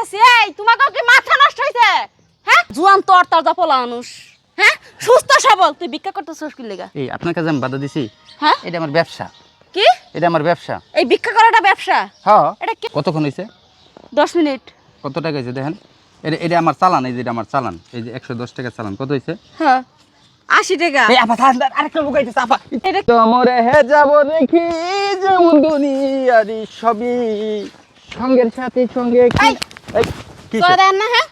এই তোমাকে কি মাথা নষ্ট হইছে? হ্যাঁ? জুয়ান তোর তোর যা পোলা মানুষ। হ্যাঁ? সুস্থ সবল। তুই ভিক্ষা করতেছিস কি লেগা? এই আপনার কাছে আমি বাধা দিছি। হ্যাঁ? এটা আমার ব্যবসা। কি? এটা আমার ব্যবসা। এই ভিক্ষা করাটা ব্যবসা? হ্যাঁ এটা কি? কতক্ষণ হয়েছে দশ মিনিট। কত টাকা হয়েছে দেখেন? এটা এটা আমার চালান এই যে এটা আমার চালান। এই যে একশো দশ টাকা চালান। কত হয়েছে হ্যাঁ। আশি টাকা। এই আপা থান আরেকটা আপা। এটা তোমরে হে যাব দেখি যেমন দুনিয়ারি সবই। সঙ্গের সাথে সঙ্গে কি কি তোরা দেন না হ্যাঁ?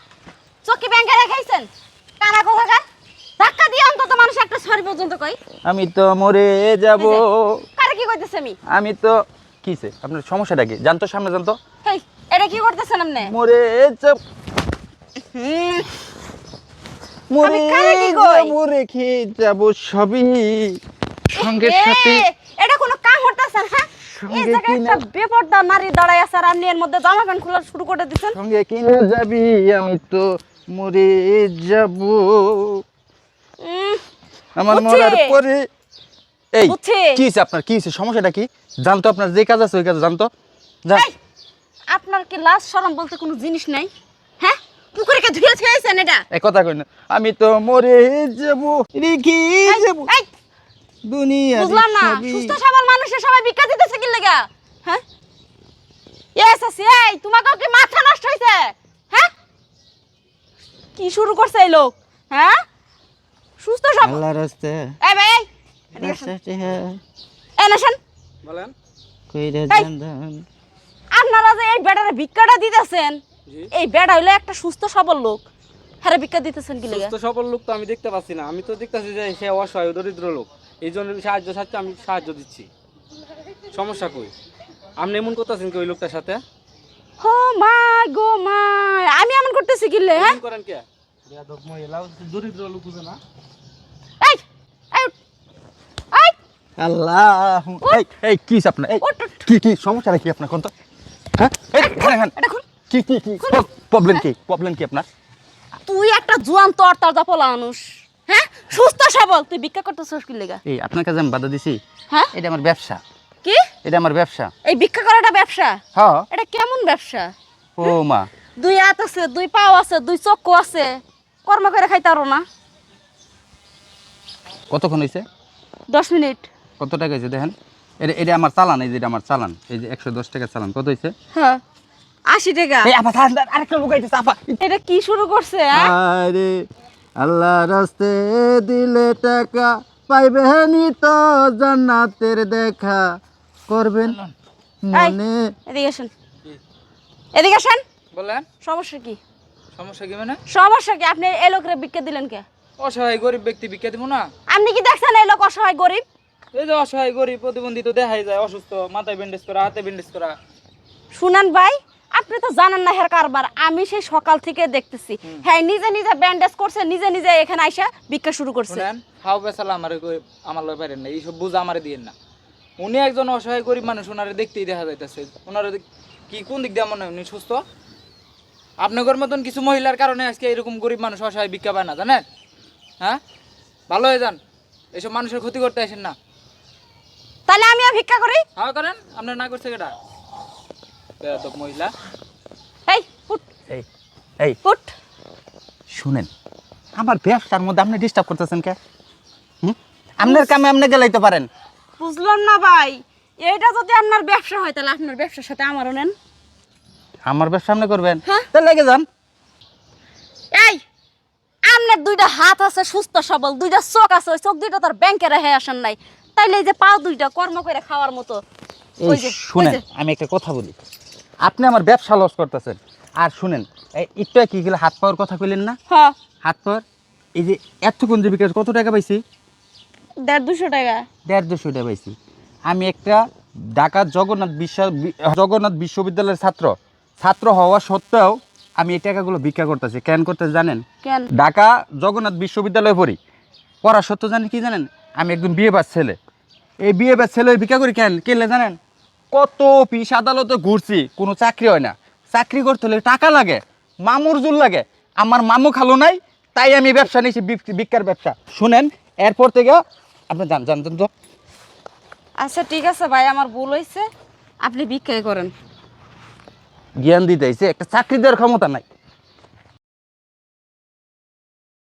চকি ব্যাংকে রেখাইছেন কানা কোথাকার ধাক্কা দিয়ে অন্তত মানুষ একটা সরি পর্যন্ত কই আমি তো মরে যাব। কারে কি কইতেছে আমি? আমি তো কিসে? আপনার সমস্যাটা কি? জানতো সামনে জানতো হেই এটা কি করতেছেন আপনি? মরে যাব মরে কি কই? যাব সবই। সঙ্গের এ, সাথে এটা কোনো কাম হতেছেন হ্যাঁ? এই সঙ্গে কিনা- বেপরদা নারী দাঁড়ায় আছে আর আপনি এর মধ্যে জামা প্যান্ট খোলা শুরু করে দিচ্ছেন সঙ্গে কিনে যাবি আমি তো মরে যাব। আমার মরার পরে এই কি হয়েছে আপনার কি সমস্যাটা কি? জানতো আপনার যে কাজ আছে ওই কাজ জানতো? আপনার কি শরম বলতে কোনো জিনিস নাই? হ্যাঁ? পুকুরে কে ধুয়ে থুয়েছেন এটা? এক কথা কই না। আমি তো মরে যাব রেখে যাব। দুনিয়া বুঝলাম না। সুস্থ সবল মানুষের সবাই ভিক্ষা দিতেছে লেগা হ্যাঁ? এস এস এই তোমাকে কি মাথা নষ্ট হইছে? হ্যাঁ? কি শুরু করছে এই লোক? হ্যাঁ? সুস্থ সব? আল্লাহ রাস্তা। এই ভাই এই, হ্যাঁ। নেশন বলেন। কইরা। জানদান আপনারা যে এই বেটারে ভিক্ষাটা দিতেছেন এই বেটা হইল একটা সুস্থ সবল লোক। হ্যাঁ ভিক্ষা দিতেছেন কি লেগা? সুস্থ সবল লোক তো আমি দেখতে পাচ্ছি না। আমি তো দেখতেছি যে সে অসহায় দরিদ্র লোক। এই জন্য সাহায্য চাচ্ছে আমি সাহায্য দিচ্ছি। সমস্যা কই? আপনি এমন করতেছেন কি ওই লোকটার সাথে? ও মা গো মা আমি এমন করতেছি কি লে, হ্যাঁ? করেন কে? বেয়াদব মহিলা দরিদ্র লোক বুঝে না। এই এই এই। আল্লাহ এই এই কি আপনার? এই। কি কি সমস্যাটা কি আপনার কোন তো? হ্যাঁ? এই কি কি কি? প্রবলেম কি? প্রবলেম কি আপনার? তুই একটা জুয়ান তর তর পোলা মানুষ হ্যাঁ? সুস্থ সবল তুই ভিক্ষা করতেছিস কি লেগা? এই আপনার কাছে আমি বাধা দিছি। হ্যাঁ? এটা আমার ব্যবসা। কি? এটা আমার ব্যবসা। এই ভিক্ষা করাটা ব্যবসা? হ্যাঁ। এটা কেমন ব্যবসা? ও মা। দুই হাত আছে দুই পাও আছে দুই চক্ষু আছে কর্ম করে খাইতে পারো না। কতক্ষণ হয়েছে দশ মিনিট। কত টাকা হয়েছে দেখেন? এটা এটা আমার চালান এই যে এটা আমার চালান এই যে একশো দশ টাকা চালান। কত হয়েছে হ্যাঁ আশি টাকা। এই আপা আরেকটা লুকাইতেছে আপা এটা কি শুরু করছে হ্যাঁ? আরে আল্লাহ রাস্তে দিলে টাকা পাইবেনি তো জান্নাতের দেখা। করবেন? মনে এদিকে আসেন। এদিকে আসেন। বলেন। সমস্যা কি? সমস্যা কি মানে? সমস্যা কি? আপনি এই লোকের দিলেন কে? অসহায় গরিব ব্যক্তি দিব না। আপনি কি দেখছেন এই লোক অসহায় গরিব? এই যে অসহায় গরিব প্রতিবন্ধী তো দেখাই যায় অসুস্থ মাথায় ব্যান্ডেজ করা হাতে ব্যান্ডেজ করা। শুনান ভাই আপনি তো জানেন না হের কারবার আমি সেই সকাল থেকে দেখতেছি। হ্যাঁ নিজে নিজে ব্যান্ডেজ করছে নিজে নিজে এখানে আইসা ভিক্ষা শুরু করছে। হাও বেসালা আমার আমার লয় পারেন না এইসব বুঝ আমারে দিয়েন না। উনি একজন অসহায় গরিব মানুষ ওনারে দেখতেই দেখা যাইতেছে। ওনারে কি কোন দিক দিয়ে মনে হয় উনি সুস্থ? আপনাদের মতন কিছু মহিলার কারণে আজকে এরকম গরিব মানুষ অসহায় ভিক্ষা পায় না জানেন? হ্যাঁ? ভালো হয়ে যান। এসব মানুষের ক্ষতি করতে আসেন না। তাহলে আমিও ভিক্ষা করি। হ্যাঁ করেন। আপনার না করছে কেটা বেয়াদব মহিলা। এই উঠ। এই এই। উঠ। শুনেন আমার ব্যবসার মধ্যে আপনি ডিস্টার্ব করতেছেন কে? হুম? আপনার কামে আপনি গেলাইতে পারেন। বুঝলাম না ভাই। এইটা যদি আপনার ব্যবসা হয় তাহলে আপনার ব্যবসার সাথে আমারও নেন। আমার ব্যবসা আপনি করবেন? হ্যাঁ। তাহলে লেগে যান। এই আপনার দুইটা হাত আছে সুস্থ সবল। দুইটা চোখ আছে ওই চোখ দুইটা তোর ব্যাংকে রেখে আসেন নাই। তাইলে এই যে পাও দুইটা কর্ম করে খাওয়ার মতো। ওই যে, শুনেন আমি একটা কথা বলি। আপনি আমার ব্যবসা লস করতেছেন। আর শুনেন এই একটু কি গেলে হাত পাওয়ার কথা কইলেন না? হ্যাঁ। হাত পাওয়ার? এই যে এতক্ষণ যে বিকাশ কত টাকা পাইছি? দেড় দুশো টাকা। দেড় দুশো টাকা পাইছি। আমি একটা ঢাকা জগন্নাথ বিশ্ব জগন্নাথ বিশ্ববিদ্যালয়ের ছাত্র। ছাত্র হওয়া সত্ত্বেও আমি এই টাকাগুলো ভিক্ষা করতেছি। কেন করতে জানেন? ঢাকা জগন্নাথ বিশ্ববিদ্যালয়ে পড়ি। পড়া সত্ত্বেও জানেন কি জানেন? আমি একদম বিয়ে বাস ছেলে। এই বিয়ে বাস ছেলে ভিক্ষা করি কেন? কেলে জানেন? কত পিস আদালতে ঘুরছি কোনো চাকরি হয় না। চাকরি করতে হলে টাকা লাগে মামুর জুল লাগে। আমার মামু খালো নাই তাই আমি ব্যবসা নিয়েছি ভিক্ষার ব্যবসা। শুনেন এরপর থেকে আপনি যান জানতেন তো আচ্ছা ঠিক আছে ভাই আমার ভুল হয়েছে আপনি ভিক্ষাই করেন। জ্ঞান দিতেছে একটা চাকরি দেওয়ার ক্ষমতা নাই।